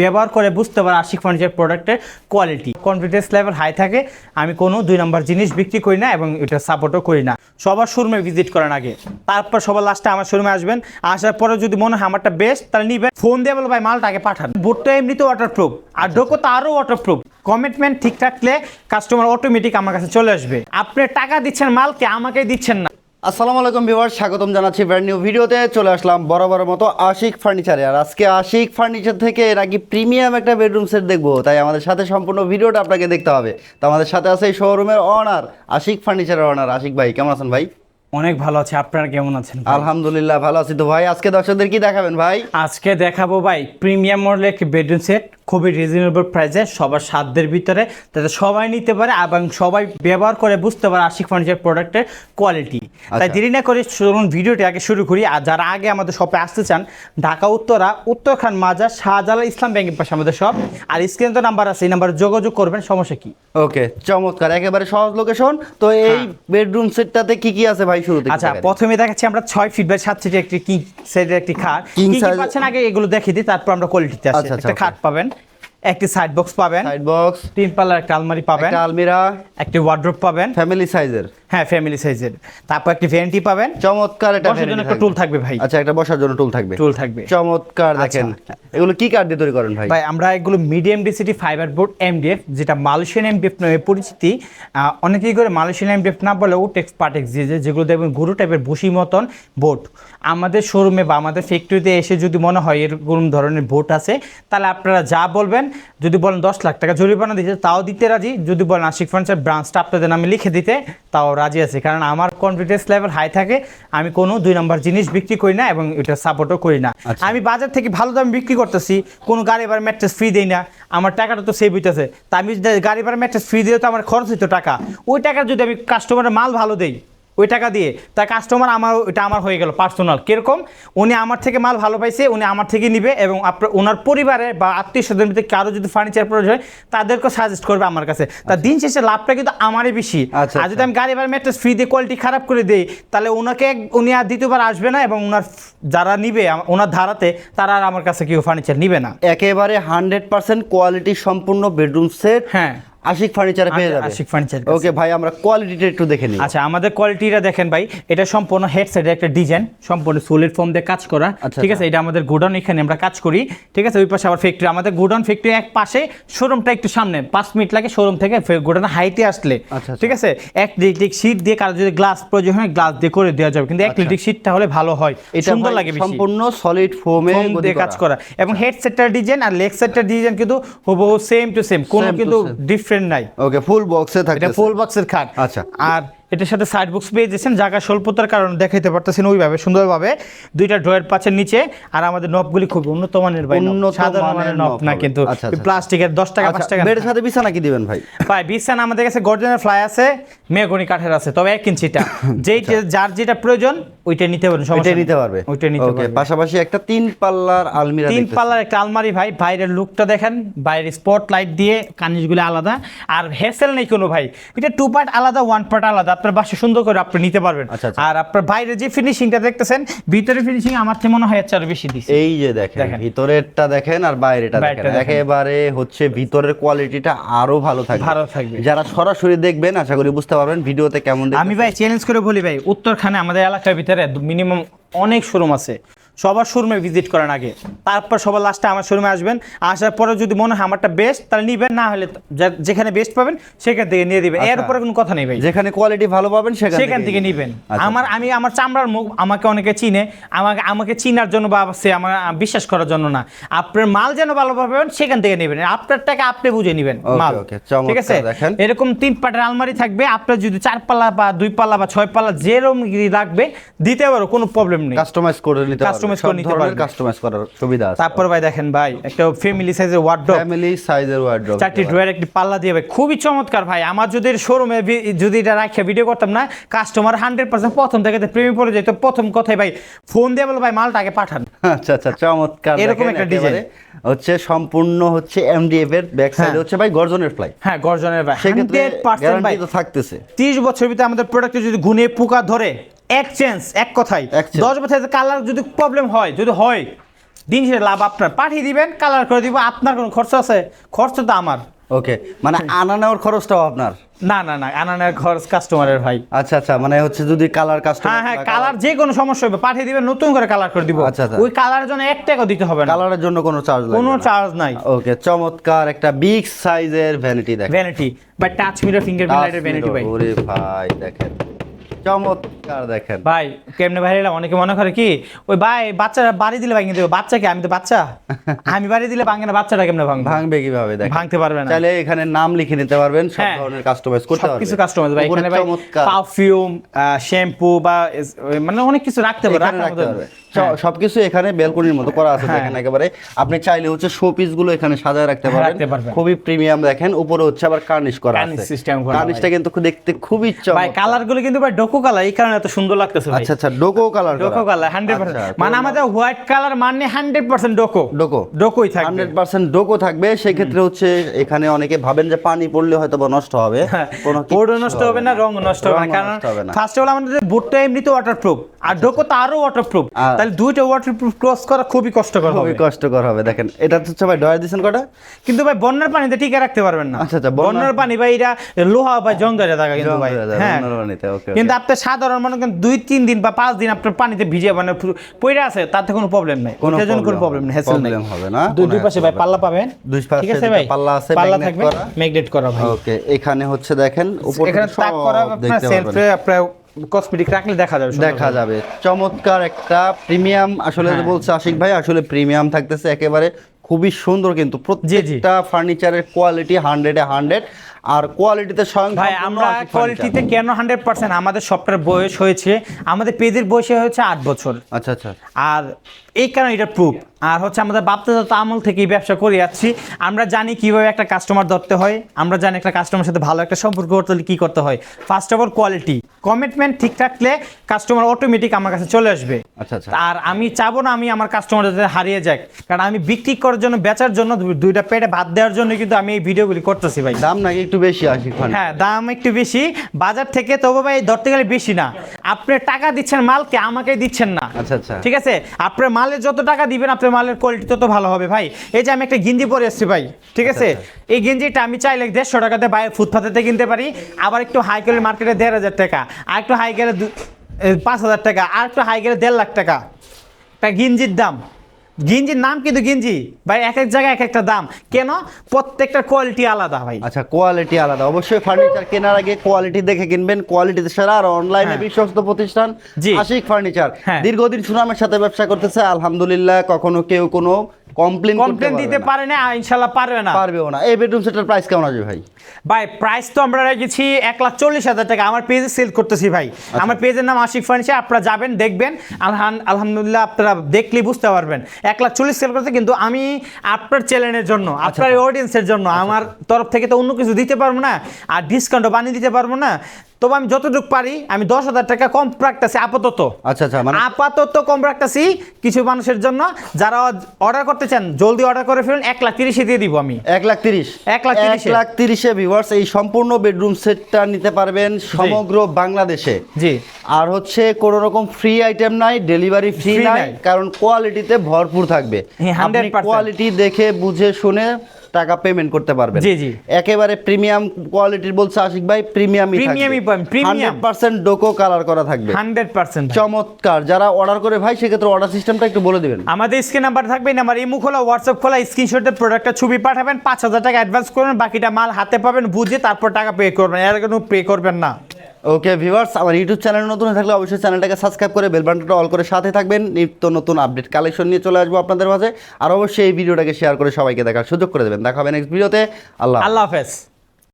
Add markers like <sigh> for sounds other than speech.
ব্যবহার করে বুঝতে পারে আশিক ফার্নিচার প্রোডাক্টের কোয়ালিটি কনফিডেন্স লেভেল হাই থাকে, আমি কোনো দুই নম্বর জিনিস বিক্রি করি না এবং এটা সাপোর্টও করি না। সবার শোরুমে ভিজিট করেন আগে। তারপর সবার লাস্টে আমার শোরুমে আসবেন। আসার পরে যদি মনে হয় আমারটা বেস্ট তাহলে নিবেন। ফোন দিয়ে বলো, ভাই, মালটা আগে পাঠান। বোর্ডটা এমনিতে ওয়াটারপ্রুফ আর ডোকো তো আরও ওয়াটারপ্রুফ কমিটমেন্ট ঠিক থাকলে কাস্টমার অটোমেটিক আমার কাছে চলে আসবে। আপনি টাকা দিচ্ছেন মালকে আমাকে দিচ্ছেন না। আসসালামু আলাইকুম ভিউয়ার স্বাগতম জানাচ্ছি ব্র্যান্ড নিউ ভিডিওতে। চলে আসলাম বরাবরের মতো আশিক ফার্নিচারে। আর আজকে আশিক ফার্নিচার থেকে এর আগে প্রিমিয়াম একটা বেডরুম সেট দেখব। তাই আমাদের সাথে সম্পূর্ণ ভিডিওটা আপনাকে দেখতে হবে। তো আমাদের সাথে আছে এই শোরুমের অনার আশিক ফার্নিচারের অনার আশিক ভাই কেমন আছেন ভাই? অনেক ভালো আছে। আপনারা কেমন আছেন আলহামদুলিল্লাহ ভালো আছি। তো ভাই আজকে দর্শকদের কি দেখাবেন ভাই? আজকে দেখাবো ভাই প্রিমিয়াম মডেলের একটি বেডরুম সেট খুবই রিজনেবল প্রাইসে সবার সাধ্যের ভিতরে যাতে সবাই নিতে পারে এবং সবাই ব্যবহার করে বুঝতে পারে আশিক ফার্নিচার প্রোডাক্টের কোয়ালিটি তাই আচ্ছা। দেরি না করে চলুন ভিডিওটি আগে শুরু করি। আর যারা আগে আমাদের শপে আসতে চান ঢাকা উত্তরা উত্তরখান মাজার শাহজালাল ইসলাম ব্যাংকের পাশে আমাদের শপ আর স্ক্রিনে তো নাম্বার আছে এই নাম্বারে যোগাযোগ করবেন সমস্যা কি? ওকে চমৎকার। একেবারে সহজ লোকেশন তো এই বেডরুম সেটটাতে কি কি আছে ভাই শুরুতে আচ্ছা প্রথমে দেখাচ্ছি আমরা ছয় ফিট বাই সাত ফিটের একটি কিং সাইজের একটি খাট। কি কি পাচ্ছেন আগে এগুলো দেখিয়ে দিই তারপর আমরা কোয়ালিটিতে আসি। আচ্ছা, আচ্ছা, একটা খাট পাবেন। একটি সাইড বক্স পাবেন। সাইড বক্স তিন পাল্লার একটা আলমারি পাবেন। একটা আলমিরা। একটি ওয়ার্ড্রোপ পাবেন। ফ্যামিলি সাইজের হ্যাঁ ফ্যামিলি সাইজের তারপর একটি ভ্যানিটি পাবেন। চমৎকার এটা বসার জন্য একটা টুল থাকবে ভাই। আচ্ছা একটা বসার জন্য টুল থাকবে। টুল থাকবে। চমৎকার দেখেন। এগুলো কি কাঠ দিয়ে তৈরি করেন ভাই? ভাই আমরা এগুলো medium density fibre board MDF যেটা মালয়েশিয়ান এমডিএফ নামে পরিচিতি অনেকেই করে মালয়েশিয়ান এমডিএফ না বলে টেক্স পাটেক্স দিয়ে যে যেগুলো দেখবেন গুরু টাইপের বসি মতন বোর্ড আমাদের শোরুমে বা আমাদের ফ্যাক্টরিতে এসে যদি মনে হয় এরকম ধরনের বোর্ড আছে তাহলে আপনারা যা বলবেন যদি বলেন দশ লাখ টাকা জরিমানা দিতে তাও দিতে রাজি। যদি বলেন আশিক ফার্নিচার ব্রাঞ্চটা আপনাদের নামে লিখে দিতে তাও রাজি আছি কারণ আমার কনফিডেন্স লেভেল হাই থাকে আমি কোনো দুই নম্বর জিনিস বিক্রি করি না এবং এটা সাপোর্টও করি না। আচ্ছা। আমি বাজার থেকে ভালো দামে বিক্রি করতেছি কোনো গাড়ি ভাড়া ম্যাট্রেস ফ্রি দেই না আমার টাকাটা তো সেভ হইতেছে। তা আমি যদি গাড়ি বা ম্যাট্রেস ফ্রি দিলে তো আমার খরচ হইতো টাকা। ওই টাকা যদি আমি কাস্টমারের মাল ভালো দেই ওই টাকা দিয়ে। তা কাস্টমার আমার ওইটা আমার হয়ে গেল পার্সোনাল কীরকম? উনি আমার থেকে মাল ভালো পাইছে উনি আমার থেকে নিবে এবং আপনার ওনার পরিবারে বা আত্মীয় স্বজন ভিতরে কারও যদি ফার্নিচার প্রয়োজন হয় তাদেরকে সাজেস্ট করবে আমার কাছে। তা দিন শেষে লাভটা কিন্তু আমারই বেশি। আচ্ছা, আর যদি আমি গাড়ি ভাড়া ম্যাট্রেস ফ্রি দিয়ে কোয়ালিটি খারাপ করে দিই তাহলে ওনাকে উনি আর দ্বিতীয়বার আসবে না এবং ওনার যারা নিবে ওনার ধারাতে তারা আর আমার কাছে কেউ ফার্নিচার নিবে না। একেবারে হান্ড্রেড পার্সেন্ট কোয়ালিটি সম্পূর্ণ বেডরুম সেট হ্যাঁ। আশিক ফার্নিচারে পেয়ে যাবে। আশিক ফার্নিচার ওকে ভাই আমরা কোয়ালিটিটা একটু দেখে নিই। আচ্ছা আমাদের কোয়ালিটিটা দেখেন ভাই এটা সম্পূর্ণ হেডসেটের একটা ডিজাইন সম্পূর্ণ সোলিড ফর্ম দিয়ে কাজ করা। আচ্ছা, ঠিক আছে এটা আমাদের গোডাউন এখানে আমরা কাজ করি। ঠিক আছে ওই পাশে আবার ফ্যাক্টরি আমাদের গোডাউন ফ্যাক্টরি এক পাশে শোরুমটা একটু সামনে। পাঁচ মিনিট লাগে শোরুম থেকে গোডাউন হাইটে আসলে। আচ্ছা, আচ্ছা। ঠিক আছে এক লিটিক শীট দিয়ে কারও যদি গ্লাস প্রয়োজন হয় গ্লাস দিয়ে করে দেওয়া যাবে। কিন্তু এক লিটিক শীটটা হলে ভালো হয়। আচ্ছা। এটা সুন্দর লাগে সম্পূর্ণ সলিড ফোমে দিয়ে কাজ করা। এবং হেডসেটটার ডিজাইন আর লেগ সেটটার ডিজাইন কিন্তু হুবহু সেম টু সেম কোনো কিন্তু same। ডিফারেন্ট নাই। ওকে ফুল বক্সে থাকে এটা ফুল বক্সের খাট। আচ্ছা। আর এটার সাথে সাইড বক্স পেয়ে যাচ্ছেন জায়গা স্বল্পতার কারণে দেখাইতে পারতেছেন ওইভাবে সুন্দরভাবে। দুইটা ড্রয়ের পাচ্ছেন নিচে আর আমাদের নবগুলি খুব উন্নত মানের ভাই নব। উন্নত সাধারণ মানের নব না কিন্তু আচ্ছা, আচ্ছা। প্লাস্টিকের দশ টাকা পাঁচ টাকা। বেডের সাথে বিছানা কি দিবেন ভাই? ভাই বিছানা আমাদের কাছে গর্জনের ফ্লাই আছে মেগনি কাঠের আছে তবে এক ইঞ্চিটা <coughs> যেই যার যেটা প্রয়োজন ওইটা নিতে পারেন নেই। নিতে পারবে ওইটা নিতে পারবে পাশাপাশি একটা তিন পাল্লার আলমিরা তিন পাল্লার একটা আলমারি ভাই বাইরের লুকটা দেখেন বাইরের দিয়ে আলাদা আর হেসেল নেই কোনো ভাই এটা টু পার্ট আলাদা ওয়ান পার্ট আলাদা আপনার বাসা সুন্দর করে আপনি নিতে পারবেন আচ্ছা, আচ্ছা। আর আপনার বাইরে যে ফিনিশিংটা দেখতেছেন ভিতরে ফিনিশিং আমার থেকে মনে হয় আরও বেশি দিছে এই যে দেখেন। ভিতরেরটা দেখেন আর বাইরেটা দেখেন বাইরেটা দেখেন। একেবারে হচ্ছে ভিতরের কোয়ালিটিটা আরও ভালো থাকবে ভালো থাকবে। যারা সরাসরি দেখবেন আশা করি বুঝতে পারবেন ভিডিওতে কেমন আমি ভাই চ্যালেঞ্জ করে বলি ভাই উত্তরখানে আমাদের এলাকার ভিতরে মিনিমাম অনেক শোরুম আছে। সবার শোরুমে ভিজিট করার আগে। তারপর সবার লাস্টে আমার শোরুমে আসবেন। আসার পরে যদি মনে হয় আমারটা বেস্ট তাহলে নিবেন। না হলে যেখানে বেস্ট পাবেন সেখান থেকে নিয়ে দিবেন। এর আচ্ছা। উপরে কোনো কথা নেই ভাই। যেখানে কোয়ালিটি ভালো পাবেন সেখান সেখান থেকে নিবেন। আচ্ছা। আমার আমি আমার চামড়ার মুখ আমাকে অনেকে চিনে। আমাকে আমাকে চিনার জন্য বা সে আমার বিশ্বাস করার জন্য না। আপনার মাল যেন ভালো পাবেন সেখান থেকে নেবেন। আপনার টাকা আপনি বুঝে নেবেন মাল। ঠিক আছে? এরকম তিন পাটের আলমারি থাকবে। আপনার যদি চার পাল্লা বা দুই পাল্লা বা ছয় পাল্লা যেরকম লাগবে দিতে পারো কোনো প্রবলেম নেই। কাস্টমাইজ করে নিতে Customize করে নিতে পারবেন। কাস্টমাইজ করার সুবিধা আছে। তারপর ভাই দেখেন ভাই একটা ফ্যামিলি সাইজের ওয়ার্ড্রপ ফ্যামিলি সাইজের ওয়ার্ড্রপ চারটি ড্রয়ার একটি পাল্লা দিয়ে ভাই খুবই চমৎকার ভাই। আমার যদি শোরুমে যদি এটা রাখে ভিডিও করতাম না কাস্টমার হান্ড্রেড পার্সেন্ট প্রথম থেকে প্রেমে পড়ে যেত। প্রথম কথাই ভাই ফোন দিয়ে বলো ভাই মালটা আগে পাঠান। আচ্ছা আচ্ছা চমৎকার এরকম একটা একেবারে। হচ্ছে সম্পূর্ণ হচ্ছে এমডিএফ এর ব্যাক সাইডে। হচ্ছে ভাই গর্জনের ফ্লাই হ্যাঁ গর্জনের ভাই। সেক্ষেত্রে হান্ড্রেড পার্সেন্ট ভাই। গ্যারান্টি তো থাকতেছে। তিরিশ বছর ভিতরে আমাদের প্রোডাক্টে যদি ঘুনে পোকা ধরে এক চেঞ্জ এক কথাই দশ বছর কালার যদি প্রবলেম হয় যদি হয় দিন শেষে লাভ আপনার। পাঠিয়ে দিবেন কালার করে দিব আপনার কোনো খরচ আছে? খরচ তো আমার। ওকে মানে আনা নেওয়ার খরচটাও আপনার? না না না আনানের খরচ কাস্টমারের ভাই। আচ্ছা আচ্ছা মানে হচ্ছে যদি কালার কাস্টমার হ্যাঁ হ্যাঁ কালার যে কোনো সমস্যা হবে পাঠিয়ে দিবেন নতুন করে কালার করে দিব। আচ্ছা, আচ্ছা। ওই কালারের জন্য এক টাকা দিতে হবে না। কালারের জন্য কোনো চার্জ লাগবে কোনো চার্জ নাই। ওকে চমৎকার একটা বিগ সাইজের ভ্যানিটি দেখেন। ভ্যানিটি বা টাচ মিরর ফিঙ্গার প্রিন্টের ভ্যানিটি ভাই। ওরে ভাই দেখেন। চমৎকার দেখেন। ভাই কেমনে ভাই অনেকে মনে করে কি ওই ভাই বাচ্চা বাড়ি দিলে ভাঙিয়ে দেবে। বাচ্চা কি আমি তো বাচ্চা। <laughs> আমি বাড়ি দিলে ভাঙে না বাচ্চাটা কেমনে ভাঙবে? ভাঙবে কীভাবে দেখেন। ভাঙতে পারবে না। তাহলে এখানে নাম লিখে নিতে পারবেন সব হ্যাঁ। ধরনের কাস্টমাইজ করতে পারবেন। কিছু কাস্টমাইজ ভাই এখানে ভাই পারফিউম শ্যাম্পু বা মানে অনেক কিছু রাখতে পারবে রাখতে পারবে। সবকিছু এখানে বেলকনির মতো করা আছে হ্যাঁ। দেখেন একেবারে। আপনি চাইলে হচ্ছে শো পিসগুলো এখানে সাজায় রাখতে হ্যাঁ, পারবেন। খুবই প্রিমিয়াম দেখেন। উপরে হচ্ছে আবার কার্নিশ করা আছে। system করা, কার্নিশটা কিন্তু খুব দেখতে খুবই ভাই কালারগুলো কিন্তু ভাই ডোকো কালার এই কারণে এত সুন্দর লাগতেছে ভাই। আচ্ছা আচ্ছা ডোকো কালার ডোকো কালার হান্ড্রেড পার্সেন্ট আচ্ছা, মানে আমাদের হোয়াইট কালার মানে হান্ড্রেড পার্সেন্ট ডোকো ডোকো ডোকোই থাকবে। হান্ড্রেড পার্সেন্ট ডোকো থাকবে। সেক্ষেত্রে হচ্ছে এখানে অনেকে ভাবেন যে পানি পড়লে হয়তো বা নষ্ট হবে। কোনো কিচ্ছু বোর্ডও হ্যাঁ, নষ্ট হবে না রং নষ্ট হবে না। কারণ। ফার্স্ট অফ অল আমাদের বোর্ডটা এমনিতে ওয়াটারপ্রুফ আর ডোকো তো আরও ওয়াটারপ্রুফ তাহলে দুইটা ওয়াটারপ্রুফ ক্রস করা খুবই কষ্টকর হবে। খুবই কষ্টকর হবে। দেখেন এটা হচ্ছে ভাই ডয়ার দিচ্ছেন কটা কিন্তু ভাই বন্যার পানিতে টিকে রাখতে পারবেন না। আচ্ছা, আচ্ছা, বন্যার- পানি ভাই এটা লোহা বা জং ধরে থাকা কিন্তু ভাই। হ্যাঁ. কিন্তু আপনার সাধারণ মনে করেন দুই তিন দিন বা পাঁচ দিন আপনার পানিতে ভিজে মানে পইরা আছে তাতে কোনো প্রবলেম নাই। জন্য কোনো প্রবলেম নেই হ্যাসেল নেই। হবে না, দুই দুই পাশে ভাই পাল্লা পাবেন। দুই পাশে ঠিক আছে ভাই? পাল্লা আছে, পাল্লা থাকবে ম্যাগনেট করা ভাই। ওকে এখানে হচ্ছে দেখেন উপর এখানে তাক করা আপনার সেলফে আপনার কসমেটিক রাখলে দেখা যাবে দেখা যাবে। চমৎকার একটা প্রিমিয়াম আসলে হ্যাঁ। বলছে আশিক ভাই আসলে প্রিমিয়াম থাকতেছে একেবারে খুবই সুন্দর কিন্তু প্রত্যেকটা ফার্নিচারের কোয়ালিটি হান্ড্রেডে হান্ড্রেড আর কোয়ালিটিতে স্বয়ং ভাই আমরা কোয়ালিটিতে কেন হান্ড্রেড পার্সেন্ট আমাদের সবটার বয়স হয়েছে আমাদের পেজের বয়স হয়েছে আট বছর। আচ্ছা আচ্ছা। আর এই কারণে এটা প্রুফ আর হচ্ছে আমাদের বাপদাদা আমল থেকেই ব্যবসা করে যাচ্ছি। আমরা জানি কীভাবে একটা কাস্টমার ধরতে হয়। আমরা জানি একটা কাস্টমার সাথে ভালো একটা সম্পর্ক করতে হলে কী করতে হয়। First of all quality commitment ঠিক থাকলে কাস্টমার অটোমেটিক আমার কাছে চলে আসবে। আচ্ছা আচ্ছা। আর আমি চাবো না আমি আমার কাস্টমার যাতে হারিয়ে যাক। কারণ আমি বিক্রি করার জন্য বেচার জন্য দুইটা পেটে ভাত দেওয়ার জন্য কিন্তু আমি এই ভিডিওগুলি করতেছি ভাই। দাম নাকি একটু বেশি আশিক হ্যাঁ দাম একটু বেশি। বাজার থেকে তবু ভাই ধরতে গেলে বেশি না। আপনি টাকা দিচ্ছেন মালকে আমাকে দিচ্ছেন না। আচ্ছা আচ্ছা। ঠিক আছে? আপনার মালের যত টাকা দিবেন আপনার মালের কোয়ালিটি তত ভালো হবে। ভাই এই যে আমি একটা গেঞ্জি পরে এসেছি ভাই ঠিক আছে? এই গেঞ্জিটা আমি চাইলে দেড়শো টাকাতে বাইরে ফুটপাতেতে কিনতে পারি। আবার একটু হাই করে মার্কেটে দেড় হাজার টাকা আর একটু হাই গেলে পাঁচ হাজার টাকা আর একটু হাই গেলে দেড় লাখ টাকা। একটা গেঞ্জির দাম। গেঞ্জির নাম কিন্তু গেঞ্জি। ভাই এক এক জায়গায় এক একটা দাম। কেন? প্রত্যেকটা কোয়ালিটি আলাদা ভাই। আচ্ছা কোয়ালিটি আলাদা। অবশ্যই ফার্নিচার কেনার আগে কোয়ালিটি দেখে কিনবেন। কোয়ালিটি সেরা আর অনলাইনে হ্যাঁ। বিশ্বস্ত প্রতিষ্ঠান। আশিক ফার্নিচার হ্যাঁ। দীর্ঘদিন সুনামের সাথে ব্যবসা করতেছে আলহামদুলিল্লাহ কখনো কেউ কোনো কমপ্লেন কমপ্লেন দিতে পারে না ইনশাল্লাহ পারবে না। পারবেও না। এই বেডরুম সেটার প্রাইস কেমন আসবে ভাই? ভাই প্রাইস তো আমরা রেখেছি এক লাখ চল্লিশ হাজার টাকা। আমার পেজে সেল করতেছি ভাই। আমার পেজের নাম আশিক ফার্নিচার আপনারা যাবেন দেখবেন। আলহান- আলহামদুলিল্লাহ আপনারা দেখলেই বুঝতে পারবেন। এক লাখ চল্লিশ সেল করতে কিন্তু আমি আপনার চ্যানেলের জন্য আপনার অডিয়েন্সের জন্য আমার তরফ থেকে তো অন্য কিছু দিতে পারব না আর ডিসকাউন্টও বানিয়ে দিতে পারব না। তবে আমি যতটুকু পারি আমি দশ হাজার টাকা কম রাখতেছি আপাতত। আচ্ছা আচ্ছা মানে আপাতত কম রাখতেছি কিছু মানুষের জন্য। যারা অর্ডার করতে চান জলদি অর্ডার করে ফেলুন এক লাখ তিরিশে দিয়ে দিব আমি। এক লাখ তিরিশ। এক লাখ তিরিশে। লাখ তিরিশে ভিউয়ার্স এই সম্পূর্ণ বেডরুম সেটটা নিতে পারবেন সমগ্র বাংলাদেশে। জি। আর হচ্ছে কোনো রকম ফ্রি আইটেম নাই ডেলিভারি ফ্রি নাই। কারণ কোয়ালিটিতে ভরপুর থাকবে। হ্যাঁ, আপনি কোয়ালিটি দেখে বুঝে শুনে টাকা পেমেন্ট করতে পারবেন। জি, জি। একেবারে প্রিমিয়াম কোয়ালিটির বলছে আশিক ভাই প্রিমিয়ামই Premium-ই পাবেন। হান্ড্রেড পার্সেন্ট ডোকো কালার করা থাকবে। হান্ড্রেড পার্সেন্ট চমৎকার যারা অর্ডার করে ভাই সেক্ষেত্রে অর্ডার সিস্টেমটা একটু বলে দিবেন। আমাদের স্ক্রিন নাম্বার থাকবে নাম্বার ইমু খোলা হোয়াটসঅ্যাপ খোলা স্ক্রিনশটের প্রোডাক্টটা ছবি পাঠাবেন পাঁচ হাজার টাকা অ্যাডভান্স করবেন বাকিটা মাল হাতে পাবেন বুঝে তারপর টাকা পে করবেন। এর কোনো পে করবেন না। ওকে ভিউয়ার্স আমার ইউটিউব চ্যানেল নতুন হয়ে থাকলে অবশ্যই চ্যানেলটাকে সাবস্ক্রাইব করে বেল বাটনটা অল করে সাথে থাকবেন। নিত্য নতুন আপডেট কালেকশন নিয়ে চলে আসব আপনাদের মাঝে। আর অবশ্যই এই ভিডিওটাকে শেয়ার করে সবাইকে দেখার সুযোগ করে দেবেন। দেখা হবে নেক্সট ভিডিওতে আল্লাহ আল্লাহ হাফেজ।